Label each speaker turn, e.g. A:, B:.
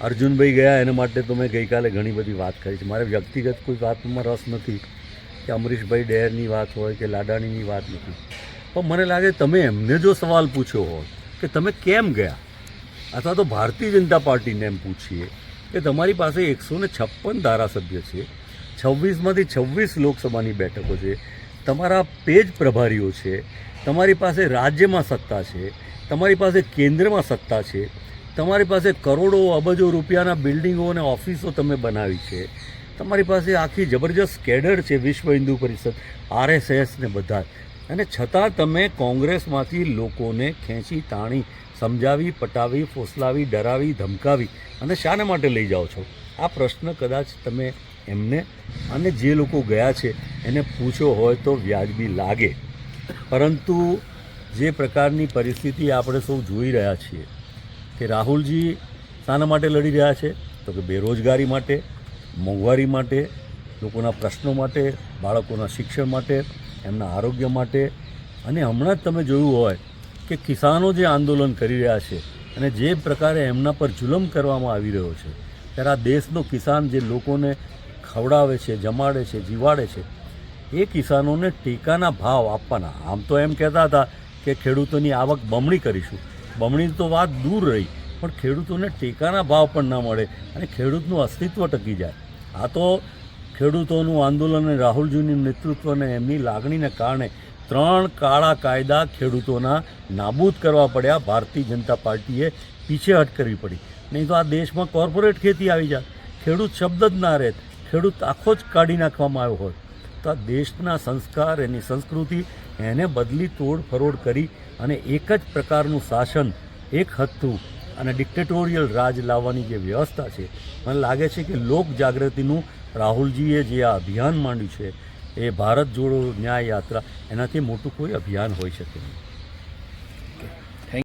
A: અર્જુનભાઈ ગયા એના માટે તો મેં ગઈકાલે ઘણી બધી વાત કરી છે. મારે વ્યક્તિગત કોઈ વાતમાં રસ નથી કે અમરીશભાઈ ડેરની વાત હોય કે લાડાણીની વાત નથી. પણ મને લાગે તમે એમને જો સવાલ પૂછ્યો હોય કે તમે કેમ ગયા? અથવા તો ભારતીય જનતા પાર્ટીને એમ પૂછીએ કે તમારી પાસે એકસો ને છપ્પન ધારાસભ્ય છે, છવ્વીસમાંથી છવ્વીસ લોકસભાની બેઠકો છે, તમારા પેજ પ્રભારીઓ છે, તમારી પાસે રાજ્યમાં સત્તા છે, તમારી પાસે કેન્દ્રમાં સત્તા છે તમારી પાસે કરોડો અબજો રૂપિયાના બિલ્ડિંગો અને ઓફિસો તમે બનાવી છે. તમારી પાસે આખી જબરજસ્ત કેડર છે વિશ્વ હિન્દુ પરિષદ, આરએસએસ ને બધા. અને છતાં તમે કોંગ્રેસમાંથી લોકોને ખેંચી, તાણી, સમજાવી, પટાવી, ફોસલાવી, ડરાવી, ધમકાવી અને શાને માટે લઈ જાઓ છો? આ પ્રશ્ન કદાચ તમે એમને અને જે લોકો ગયા છે એને પૂછ્યો હોય તો વ્યાજબી લાગે. પરંતુ જે પ્રકારની પરિસ્થિતિ આપણે સૌ જોઈ રહ્યા છીએ કે રાહુલજી શાના માટે લડી રહ્યા છે? તો કે બેરોજગારી માટે, મોંઘવારી માટે, લોકોના પ્રશ્નો માટે, બાળકોના શિક્ષણ માટે, એમના આરોગ્ય માટે. અને હમણાં જ તમે જોયું હોય કે કિસાનો જે આંદોલન કરી રહ્યા છે અને જે પ્રકારે એમના પર જુલમ કરવામાં આવી રહ્યો છે, ત્યારે આ દેશનો કિસાન જે લોકોને ખવડાવે છે, જમાડે છે, જીવાડે છે, એ કિસાનોને ટેકાના ભાવ આપવાના. આમ તો એમ કહેતા હતા કે ખેડૂતોની આવક બમણી કરીશું. બમણી તો વાત દૂર રહી, પણ ખેડૂતોને ટેકાના ભાવ પણ ન મળે અને ખેડૂતનું અસ્તિત્વ ટકી જાય. આ તો ખેડૂતોનું આંદોલન અને રાહુલજીનું નેતૃત્વ અને એમની લાગણીને કારણે ત્રણ કાળા કાયદા ખેડૂતોના નાબૂદ કરવા પડ્યા. ભારતીય જનતા પાર્ટીએ પીછેહટ કરવી પડી. નહીં તો આ દેશમાં કોર્પોરેટ ખેતી આવી જાય. ખેડૂત શબ્દ જ ના રહે ખેડૂત આખો જ કાઢી નાખવામાં આવ્યો હોય. તો આ દેશના સંસ્કાર, એની સંસ્કૃતિ, એને બદલી તોડ ફરોડ કરી અને એક જ પ્રકારનું શાસન, એક હતું અને ડિક્ટેટોરિયલ રાજ લાવવાની જે વ્યવસ્થા છે, મને લાગે છે કે લોક જાગૃતિનું રાહુલજીએ જે આ અભિયાન માંડ્યું છે, એ ભારત જોડો ન્યાય યાત્રા, એનાથી મોટું કોઈ અભિયાન હોઈ શકે નહીં.